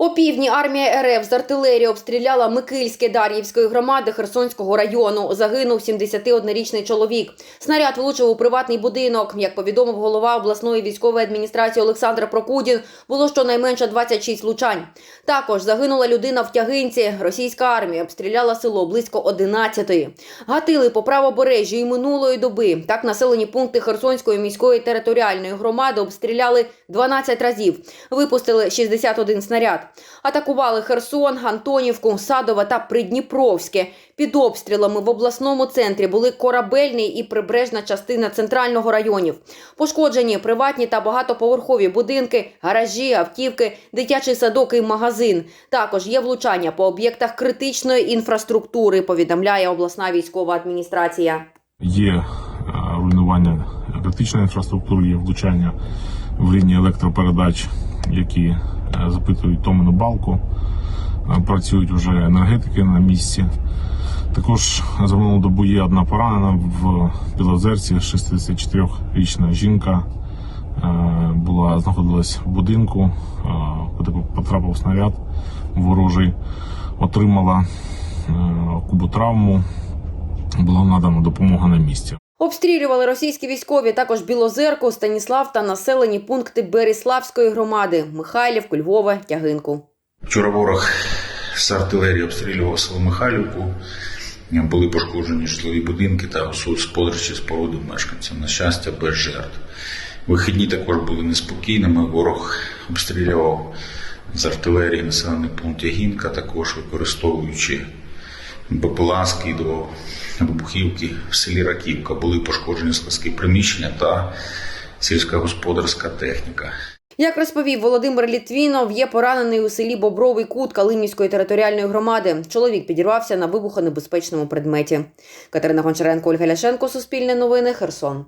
О півдні армія РФ з артилерії обстріляла Микильське Дар'ївської громади Херсонського району. Загинув 71-річний чоловік. Снаряд влучив у приватний будинок. Як повідомив голова обласної військової адміністрації Олександр Прокудін, було щонайменше 26 влучань. Також загинула людина в тягинці. Російська армія обстріляла село близько 11-ї. Гатили по правобережжю і минулої доби. Так населені пункти Херсонської міської територіальної громади обстріляли 12 разів. Випустили 61 снаряд. Атакували Херсон, Антонівку, Садове та Придніпровське. Під обстрілами в обласному центрі були корабельний і прибережна частина центрального районів. Пошкоджені приватні та багатоповерхові будинки, гаражі, автівки, дитячий садок і магазин. Також є влучання по об'єктах критичної інфраструктури, повідомляє обласна військова адміністрація. Є е, руйнування критичної інфраструктури, є влучання в лінії електропередач, які запитують Томину балку. Е, Працюють вже енергетики на місці. Також за минулу добу є одна поранена в Білозерці. 64-річна жінка е, була знаходилась в будинку, е, куди потрапив снаряд ворожий, отримала е, куботравму, була надана допомога на місці. Обстрілювали російські військові також Білозерку, Станіслав та населені пункти Беріславської громади Михайлівку, Львове, Тягинку. Вчора ворог з артилерії обстрілював село Михайлівку. Були пошкоджені житлові будинки та господарчі споруди мешканців. На щастя, без жертв. Вихідні також були неспокійними. Ворог обстрілював з артилерії населений пункт Ягінка, також використовуючи БПЛА, скидував вибухівки в селі Раківка. Були пошкоджені складські приміщення та сільськогосподарська техніка. Як розповів Володимир Літвінов, є поранений у селі Бобровий кут Калинівської територіальної громади. Чоловік підірвався на вибухонебезпечному предметі. Катерина Гончаренко, Ольга Ляшенко, Суспільне новини, Херсон.